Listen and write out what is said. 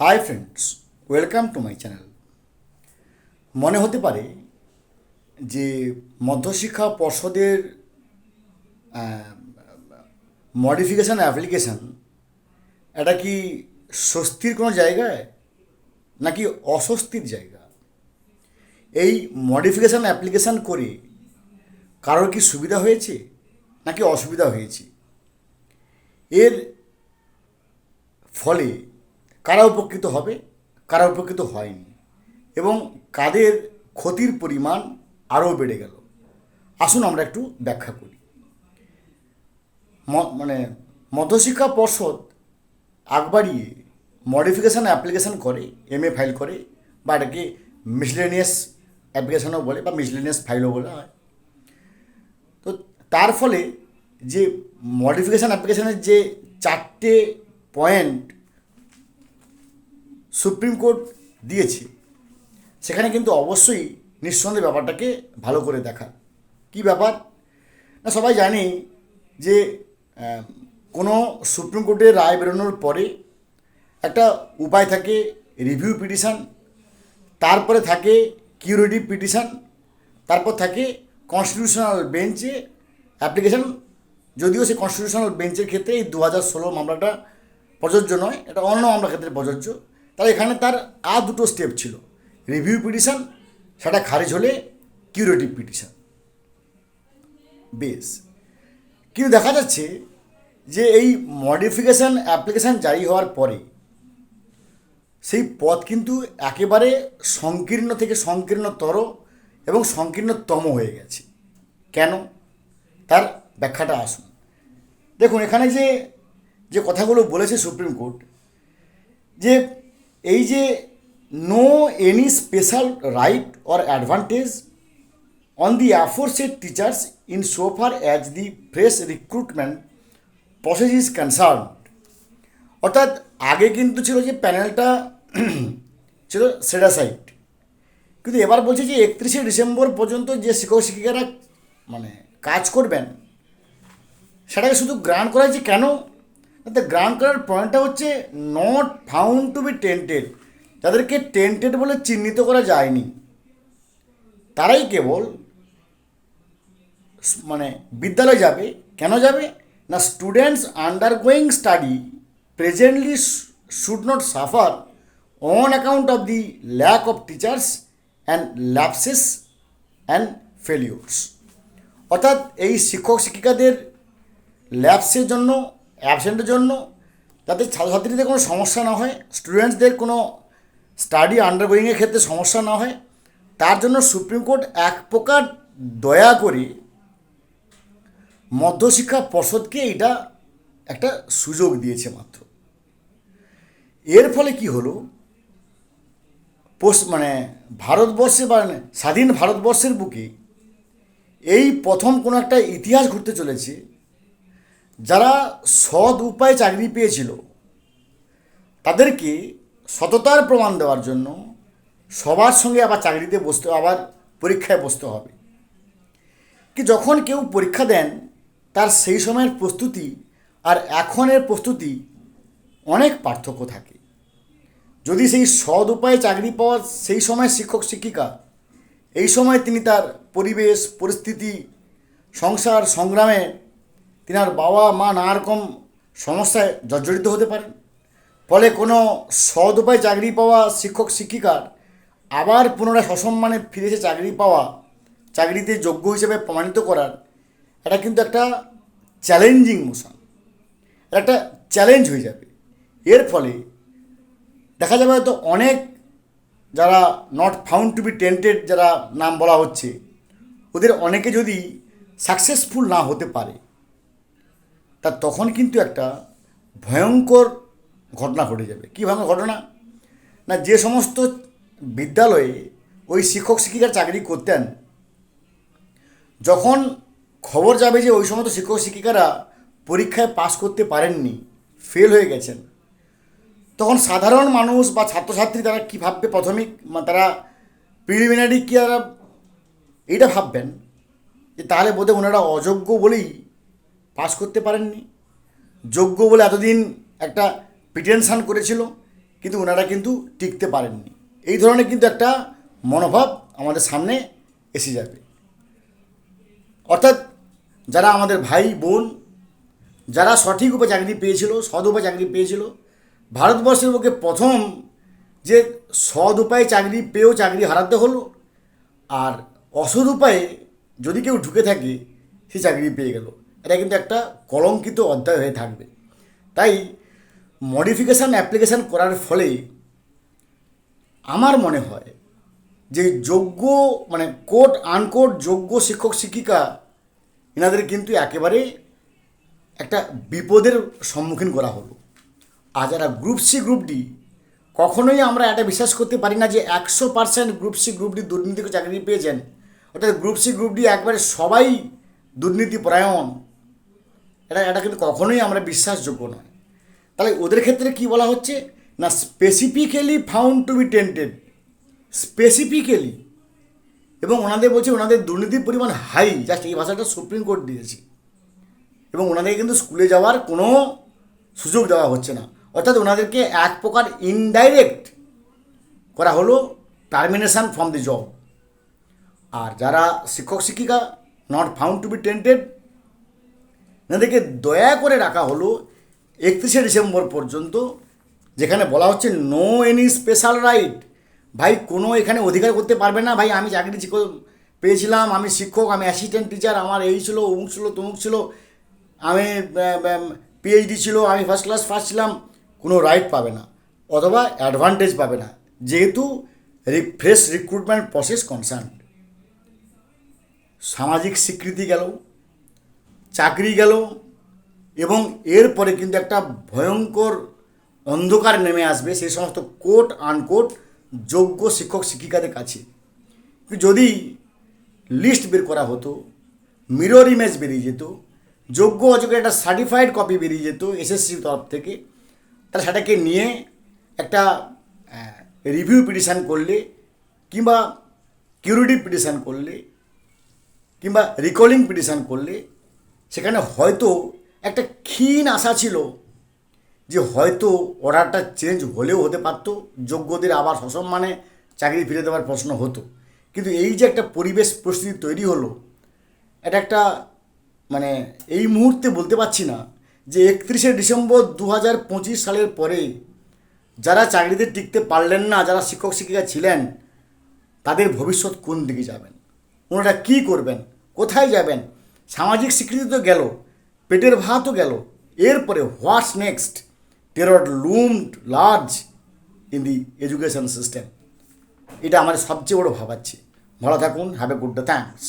Hi friends welcome to my channel মনে হতে পারে যে মধ্যশিক্ষা পর্ষদের মডিফিকেশান অ্যাপ্লিকেশান এটা কি স্বস্তির কোনো জায়গায় নাকি অস্বস্তির জায়গা? এই মডিফিকেশান অ্যাপ্লিকেশান করে কারোর কি সুবিধা হয়েছে? নাকি অসুবিধা হয়েছে? এর ফলে কারা উপকৃত হবে, কারা উপকৃত হয়নি। এবং কাদের ক্ষতির পরিমাণ আরও বেড়ে গেল। আসুন আমরা একটু ব্যাখ্যা করি। মানে মধ্যশিক্ষা পর্ষদ আগ বাড়িয়ে মডিফিকেশান অ্যাপ্লিকেশান করে এম এ ফাইল করে, বা এটাকে মিসলেনিয়াস অ্যাপ্লিকেশানও বলে, বা মিসলেনিয়াস ফাইলও বলা। হয় তো তার ফলে যে মডিফিকেশান অ্যাপ্লিকেশানের যে চারটে পয়েন্ট সুপ্রিম কোর্ট দিয়েছে। সেখানে কিন্তু অবশ্যই নিঃসন্দেহে ব্যাপারটাকে ভালো করে দেখা। কি ব্যাপার? না, সবাই জানি যে কোনো সুপ্রিম কোর্টের রায় বেরোনোর পরে একটা উপায় থাকে রিভিউ পিটিশন তারপরে থাকে কিউরেটিভ পিটিশন তারপর থাকে কনস্টিটিউশনাল বেঞ্চে অ্যাপ্লিকেশন যদিও সেই কনস্টিটিউশনাল বেঞ্চের ক্ষেত্রে এই দু হাজার ষোলো মামলাটা প্রযোজ্য নয়, এটা অন্য মামলার ক্ষেত্রে প্রযোজ্য। তাই এখানে তার আর দুটো স্টেপ ছিল। রিভিউ পিটিশন সেটা খারিজ হলে কিউরেটিভ পিটিশন বেশ। কিন্তু দেখা যাচ্ছে যে এই মডিফিকেশান অ্যাপ্লিকেশান জারি হওয়ার পরে সেই পথ কিন্তু একেবারে সংকীর্ণ থেকে সংকীর্ণতর এবং সংকীর্ণতম হয়ে গেছে। কেন? তার ব্যাখ্যাটা আসুন। দেখুন, এখানে যে যে কথাগুলো বলেছে সুপ্রিম কোর্ট যে এই যে no any special right or advantage on the aforesaid teachers in so far as the fresh recruitment process is concern অর্থাৎ আগে কিন্তু ছিল যে প্যানেলটা ছিল সেডাসাইট কিন্তু এবার বলছে যে একত্রিশে ডিসেম্বর পর্যন্ত যে শিক্ষক শিক্ষিকারা মানে কাজ করবেন, সেটাকে শুধু গ্রান্ট করা হয়েছে কেন? তাতে গ্রান্ট করার পয়েন্টটা হচ্ছে not found to be tainted যাদেরকে টেন্টেড বলে চিহ্নিত করা যায়নি। তারাই কেবল মানে বিদ্যালয়ে যাবে। কেন যাবে? না students undergoing study presently should not suffer on account of the lack of teachers and lapses and failures অর্থাৎ এই শিক্ষক শিক্ষিকাদের ল্যাবসের জন্য অ্যাবসেন্টের জন্য, যাতে ছাত্রছাত্রীদের কোনো সমস্যা না হয়, স্টুডেন্টসদের কোনো স্টাডি আন্ডারগোয়িংয়ের ক্ষেত্রে সমস্যা না হয়, তার জন্য সুপ্রিম কোর্ট এক প্রকার দয়া করে মধ্যশিক্ষা পর্ষদকে এটা একটা সুযোগ দিয়েছে মাত্র। এর ফলে কি হলো? পোস্ট মানে ভারতবর্ষে বা স্বাধীন ভারতবর্ষের বুকে এই প্রথম কোনো একটা ইতিহাস ঘুরতে চলেছে যারা সৎ উপায়ে চাকরি পেয়েছিল, তাদেরকে সততার প্রমাণ দেওয়ার জন্য সবার সঙ্গে আবার চাকরিতে বসতে, আবার পরীক্ষায় বসতে হবে। কি যখন কেউ পরীক্ষা দেন, তার সেই সময়ের প্রস্তুতি আর এখনের প্রস্তুতি অনেক পার্থক্য থাকে। যদি সেই সৎ উপায়ে চাকরি পাওয়ার সেই সময় শিক্ষক, শিক্ষিকা, এই সময় তিনি তার পরিবেশ, পরিস্থিতি, সংসার, সংগ্রামে তিনার বাবা, মা নানা রকম সমস্যায় জর্জরিত হতে পারেন। ফলে কোনো সৎ উপায়ে চাকরি পাওয়া শিক্ষক, শিক্ষিকার আবার পুনরায় সসম্মানে ফিরে এসে চাকরি পাওয়া, চাকরিতে যোগ্য হিসেবে প্রমাণিত করার এটা কিন্তু একটা চ্যালেঞ্জিং মোশন একটা চ্যালেঞ্জ হয়ে যাবে। এর ফলে দেখা যাবে হয়তো অনেক যারা not found to be tainted যারা নাম বলা হচ্ছে, ওদের অনেকে যদি সাকসেসফুল না হতে পারে তা তখন কিন্তু একটা ভয়ঙ্কর ঘটনা ঘটে যাবে। কী ভয়ঙ্কর ঘটনা? না, যে সমস্ত বিদ্যালয়ে ওই শিক্ষক শিক্ষিকার চাকরি করতেন, যখন খবর যাবে যে ওই সমস্ত শিক্ষক শিক্ষিকারা পরীক্ষায় পাশ করতে পারেননি ফেল হয়ে গেছেন, তখন সাধারণ মানুষ বা ছাত্রছাত্রী তারা কী ভাববে প্রাথমিক? তারা প্রিলিমিনারি কি তারা, এইটা ভাববেন যে তাহলে বোধহয় ওনারা অযোগ্য বলেই পাস করতে পারেননি। যোগ্য বলে এতদিন একটা প্রিটেনশান করেছিল, কিন্তু ওনারা কিন্তু টিকতে পারেননি। এই ধরনের কিন্তু একটা মনোভাব আমাদের সামনে এসে যাবে। অর্থাৎ যারা আমাদের ভাই, বোন, যারা সঠিক উপায়ে চাকরি পেয়েছিল, সৎ উপায়ে চাকরি পেয়েছিল, ভারতবর্ষের পক্ষে প্রথম যে সৎ উপায়ে চাকরি পেয়েও চাকরি হারাতে হলো, আর অসৎ উপায়ে যদি কেউ ঢুকে থাকে, সে চাকরি পেয়ে গেল। এটা কিন্তু একটা কলঙ্কিত অধ্যায় হয়ে থাকবে। তাই মডিফিকেশান অ্যাপ্লিকেশান করার ফলে আমার মনে হয় যে যোগ্য মানে কোট আনকোট যোগ্য শিক্ষক শিক্ষিকা এনাদের কিন্তু একেবারে একটা বিপদের সম্মুখীন করা হলো। আর যারা গ্রুপ সি গ্রুপ ডি কখনোই আমরা এটা বিশ্বাস করতে পারি না যে একশো percent group C group D দুর্নীতিকে চাকরি পেয়েছেন। অর্থাৎ গ্রুপ সি গ্রুপ ডি একবারে সবাই দুর্নীতি পরায়ণ এটা এটা কিন্তু কখনোই আমরা বিশ্বাসযোগ্য নয়। তাহলে ওদের ক্ষেত্রে কি বলা হচ্ছে? না specifically found to be tainted specifically এবং ওনাদের বলছে ওনাদের দুর্নীতির পরিমাণ হাই জাস্ট এই ভাষাটা সুপ্রিম কোর্ট দিয়েছে। এবং ওনাদেরকে কিন্তু স্কুলে যাওয়ার কোনো সুযোগ দেওয়া হচ্ছে না। অর্থাৎ ওনাদেরকে এক প্রকার ইনডাইরেক্ট করা হলো টার্মিনেশন ফ্রম দি জব আর যারা শিক্ষক শিক্ষিকা not found to be tainted এনাদেরকে দয়া করে রাখা হলো একত্রিশে ডিসেম্বর পর্যন্ত, যেখানে বলা হচ্ছে নো এনি স্পেশাল রাইট ভাই, কোনো এখানে অধিকার করতে পারবে না। ভাই, আমি চাকরি চিক- পেয়েছিলাম, আমি শিক্ষক, আমি অ্যাসিস্ট্যান্ট টিচার আমার এই ছিল, অমুক ছিল, তমুক ছিল, আমি পিএইচডি ছিল, আমি ফার্স্ট ক্লাস ফার্স্ট ছিলাম, কোনো রাইট পাবে না, অথবা অ্যাডভান্টেজ পাবে না, যেহেতু ফ্রেশ রিক্রুটমেন্ট প্রসেস কনসার্ন সামাজিক স্বীকৃতি গেল। চাকরি গেল এবং এরপরে কিন্তু একটা ভয়ঙ্কর অন্ধকার নেমে আসবে, সেই সমস্ত কোট আনকোট যোগ্য শিক্ষক শিক্ষিকাদের কাছে। যদি লিস্ট বের করা হতো মিরর ইমেজ বেরিয়ে যেত, যোগ্য অযোগ্য একটা সার্টিফাইড কপি বেরিয়ে যেত এসএসসির তরফ থেকে, তাহলে সেটাকে নিয়ে একটা রিভিউ পিটিশান করলে কিংবা কিউরিটিভ পিটিশান করলে কিংবা রিকলিং পিটিশান করলে সেখানে হয়তো একটা ক্ষীণ আশা ছিল যে হয়তো অর্ডারটা চেঞ্জ হলেও হতে পারতো, যোগ্যদের আবার সসম্মানে চাকরি ফিরে দেওয়ার প্রশ্ন হতো। কিন্তু এই যে একটা পরিবেশ পরিস্থিতি তৈরি হলো, এটা একটা মানে এই মুহূর্তে বলতে পারছি না যে একত্রিশে ডিসেম্বর দু হাজার পঁচিশ সালের পরে যারা চাকরিতে টিকতে পারলেন না, যারা শিক্ষক শিক্ষিকা ছিলেন, তাদের ভবিষ্যৎ কোন দিকে যাবেন? ওনারা কী করবেন? কোথায় যাবেন? সামাজিক স্বীকৃতি তো গেল, পেটের ভাতও গেল। এরপরে what's next terror loomed large in the education system এটা আমার সবচেয়ে বড় ভাবাচ্ছে। ভালো থাকুন have a good day thanks